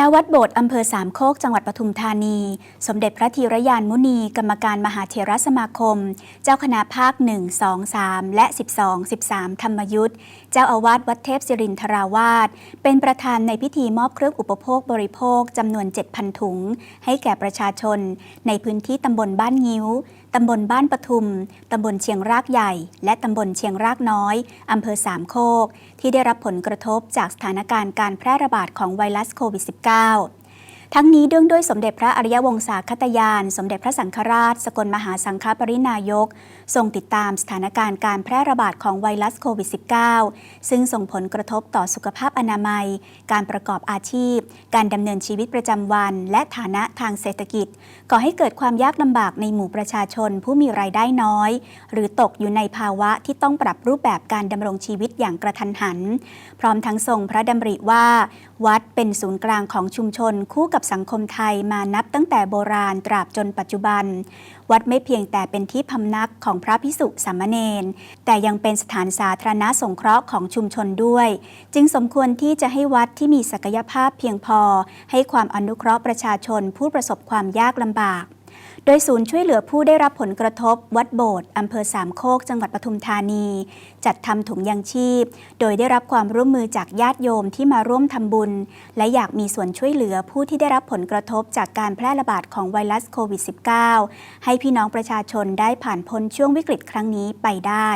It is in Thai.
ณวัดโบสถ์อำเภอสามโคกจังหวัดปทุมธานี สมเด็จพระธีรยานมุนี กรรมการมหาเถรสมาคม เจ้าคณะภาค 1 2 3 และ 12 13 ธรรมยุทธเจ้าอาวาสวัดเทพศิรินทราวาสเป็นประธานในพิธีมอบเครื่องอุปโภคบริโภคจำนวน 7,000 ถุง ให้แก่ประชาชน ในพื้นที่ตำบลบ้านงิ้ว ตำบลบ้านปทุม ตำบลเชียงรากใหญ่ และตำบลเชียงรากน้อย อำเภอสามโคก ที่ได้รับผลกระทบจากสถานการณ์การแพร่ระบาดของไวรัสโควิด -19 ทั้งนี้เนื่องด้วยสมเด็จพระอริยวงศาคตยาน สมเด็จพระสังฆราช สกลมหาสังฆปรินายก ทรงติดตามสถานการณ์การแพร่ระบาดของไวรัสโควิด -19 ซึ่งส่งผลกระทบต่อสุขภาพอนามัย การประกอบอาชีพ การดำเนินชีวิตประจำวัน และฐานะทางเศรษฐกิจ ก่อให้เกิดความยากลำบากในหมู่ประชาชนผู้มีรายได้น้อย หรือตกอยู่ในภาวะที่ต้องปรับรูปแบบการดำรงชีวิตอย่างกระทันหัน พร้อมทั้งทรงพระดำริว่าวัดเป็นศูนย์กลางของชุมชนคู่กับสังคมไทยมานับตั้งแต่โบราณตราบจนปัจจุบัน วัดไม่เพียงแต่เป็นที่พำนักของพระพิสุสามเณรแต่ยังเป็นสถานสาธารณสงเคราะห์ของชุมชนด้วย จึงสมควรที่จะให้วัดที่มีศักยภาพเพียงพอ ให้ความอนุเคราะห์ประชาชนผู้ประสบความยากลำบาก โดยศูนย์ช่วยเหลือผู้ได้รับผลกระทบ วัดโบสถ์อำเภอสามโคก จังหวัดปทุมธานี จัดทำถุงยังชีพ โดยได้รับความร่วมมือจากญาติโยมที่มาร่วมทำบุญ และอยากมีส่วนช่วยเหลือผู้ที่ได้รับผลกระทบจากการแพร่ระบาดของไวรัสโควิด -19 ให้พี่น้องประชาชนได้ผ่านพ้นช่วงวิกฤตครั้งนี้ไปได้